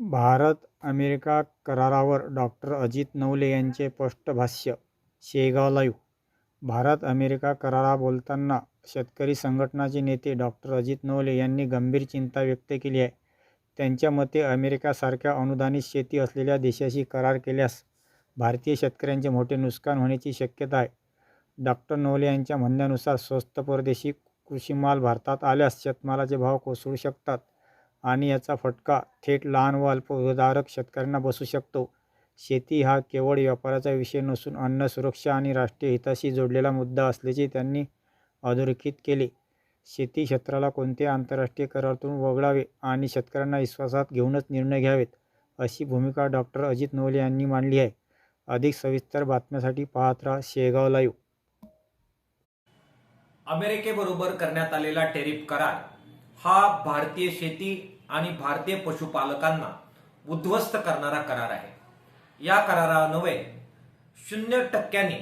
Bharat America करारावर doctor Ajit Navale यांचे स्पष्ट भाष्य शेगाव लाईव्ह भारत अमेरिका करारा बोलताना शेतकरी संघटनाचे नेते डॉक्टर अजित नवले यांनी गंभीर चिंता व्यक्त केली आहे. त्यांच्या मते अमेरिकासारख्या अनुदानित शेती असलेल्या देशाशी करार केल्यास भारतीय शेतकऱ्यांचे मोठे नुकसान होण्याची शक्यता आहे. डॉक्टर नवले यांच्या म्हणण्यानुसार स्वस्त परदेशी कृषीमाल भारतात आल्यास शेतमालाचे भाव कोसळू शकतात. आणि याचा फटका थेट लहान व अल्पभूधारक शेतकऱ्यांना बसू शकतो. शेती हा केवळ व्यापाराचा विषय नसून अन्न सुरक्षा आणि राष्ट्रीय हिताशी जोडलेला मुद्दा असल्याचे त्यांनी अधोरेखित केले. शेती क्षेत्राला कोणत्या आंतरराष्ट्रीय करारातून वगळावे आणि शेतकऱ्यांना विश्वासात घेऊनच निर्णय घ्यावेत अशी भूमिका डॉक्टर अजित नवले यांनी मांडली आहे. अधिक सविस्तर बातम्यासाठी पाहत राहा शेगाव लाईव्ह. अमेरिकेबरोबर करण्यात आलेला टेरिफ करार हा भारतीय शेती आणि भारतीय पशुपालकांना उद्ध्वस्त करणारा करार आहे. या करारान्वये शून्य टक्क्यांनी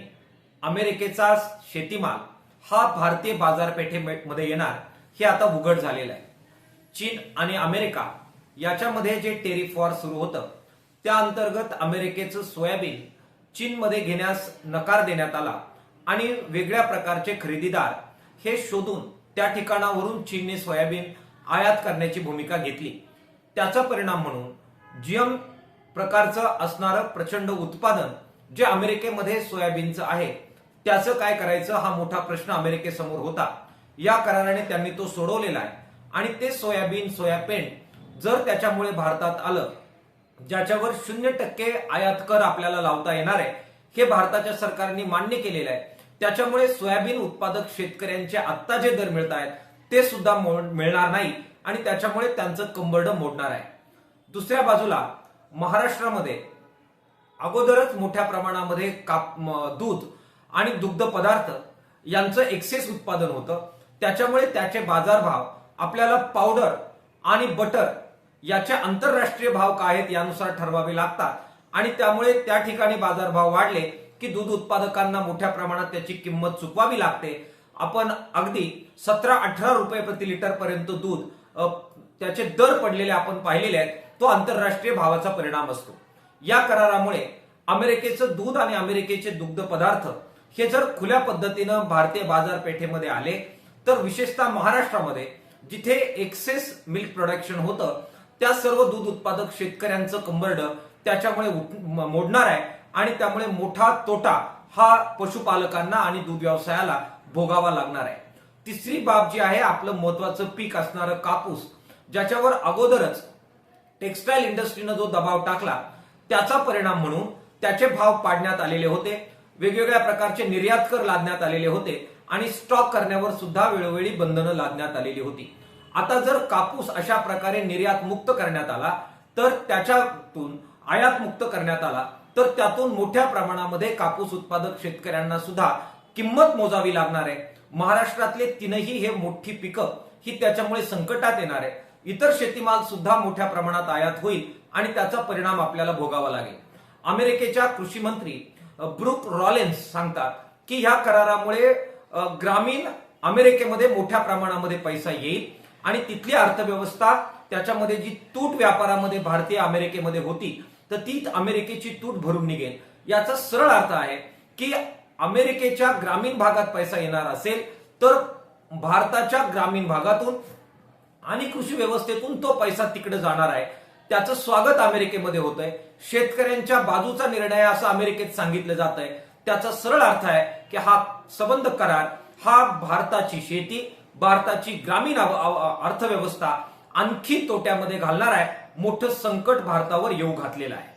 अमेरिकेचा शेतीमाल हा भारतीय बाजारपेठेमध्ये येणार हे आता उघड झालेलं आहे. चीन आणि अमेरिका याच्यामध्ये जे टेरिफ वॉर सुरू होतं त्या अंतर्गत अमेरिकेचं सोयाबीन चीनमध्ये घेण्यास नकार देण्यात आला आणि वेगळ्या प्रकारचे खरेदीदार हे शोधून त्या ठिकाणावरून चीनने सोयाबीन आयात करण्याची भूमिका घेतली. त्याचा परिणाम म्हणून जीएम प्रकारचं असणारं प्रचंड उत्पादन जे अमेरिकेमध्ये सोयाबीनचं आहे त्याचं काय करायचं हा मोठा प्रश्न अमेरिकेसमोर होता. या कराराने त्यांनी तो सोडवलेला आहे. आणि ते सोयाबीन सोयापेंड जर त्याच्यामुळे भारतात आलं ज्याच्यावर शून्य टक्के आयात कर आपल्याला लावता येणार आहे हे भारताच्या सरकारने मान्य केलेलं आहे. त्याच्यामुळे सोयाबीन उत्पादक शेतकऱ्यांचे आत्ता जे दर मिळत आहेत ते सुद्धा मिळणार नाही आणि त्याच्यामुळे त्यांचं कंबरड मोडणार आहे. दुसऱ्या बाजूला महाराष्ट्रामध्ये अगोदरच मोठ्या प्रमाणामध्ये काप दूध आणि दुग्ध पदार्थ यांचं एक्सेस उत्पादन होतं. त्याच्यामुळे त्याचे बाजारभाव आपल्याला पावडर आणि बटर याचे आंतरराष्ट्रीय भाव काय आहेत यानुसार ठरवावे लागतात. आणि त्यामुळे त्या ठिकाणी बाजारभाव वाढले की दूध उत्पादकांना मोठ्या प्रमाणात त्याची किंमत चुकवावी लागते. आपण अगदी सतरा अठरा रुपये प्रति लिटर पर्यंत दूध त्याचे दर पडलेले आपण पाहिलेले आहेत तो आंतरराष्ट्रीय भावाचा परिणाम असतो. या करारामुळे अमेरिकेचं दूध आणि अमेरिकेचे दुग्ध पदार्थ हे जर खुल्या पद्धतीनं भारतीय बाजारपेठेमध्ये आले तर विशेषतः महाराष्ट्रामध्ये जिथे एक्सेस मिल्क प्रोडक्शन होतं त्या सर्व दूध उत्पादक शेतकऱ्यांचं कंबरड त्याच्यामुळे मोडणार आहे आणि त्यामुळे मोठा तोटा हा पशुपालकांना आणि दूध व्यवसायाला भोगावा लागणार आहे. तिसरी बाब जी आहे आपलं महत्वाचं पीक असणारं कापूस ज्याच्यावर अगोदरच टेक्स्टाईल इंडस्ट्रीनं जो दबाव टाकला त्याचा परिणाम म्हणून त्याचे भाव पाडण्यात आलेले होते. वेगवेगळ्या प्रकारचे निर्यात कर लादण्यात आलेले होते आणि स्टॉक करण्यावर सुद्धा वेळोवेळी बंधनं लादण्यात आलेली होती. आता जर कापूस अशा प्रकारे निर्यात मुक्त करण्यात आला तर त्याच्यातून आयात मुक्त करण्यात आला तर त्यातून मोठ्या प्रमाणामध्ये कापूस उत्पादक शेतकऱ्यांना सुद्धा किंमत मोजावी लागणार आहे. महाराष्ट्रातले तीनही हे मोठी पिकं ही त्याच्यामुळे संकटात येणार आहे. इतर शेतीमाल सुद्धा मोठ्या प्रमाणात आयात होईल आणि त्याचा परिणाम आपल्याला भोगावा लागेल. अमेरिकेच्या कृषी मंत्री ब्रुक रॉलेन्स सांगतात की ह्या करारामुळे ग्रामीण अमेरिकेमध्ये मोठ्या प्रमाणामध्ये पैसा येईल आणि तिथली अर्थव्यवस्था त्याच्यामध्ये जी तूट व्यापारामध्ये भारतीय अमेरिकेमध्ये होती तर ती अमेरिकेची तूट भरून निघेल. याचा सरळ अर्थ आहे की अमेरिकेच्या ग्रामीण भागात पैसा येणार असेल तर भारताच्या ग्रामीण भागातून आणि कृषी व्यवस्थेतून तो पैसा तिकडे जाणार आहे. त्याचं स्वागत अमेरिकेमध्ये होत आहे शेतकऱ्यांच्या बाजूचा निर्णय असं अमेरिकेत सांगितलं जात आहे त्याचा सरळ अर्थ आहे की हा संबंध करार हा भारताची शेती भारताची ग्रामीण अर्थव्यवस्था आणखी तोट्यामध्ये घालणार आहे. मोठं संकट भारतावर येऊ घातलेलं आहे.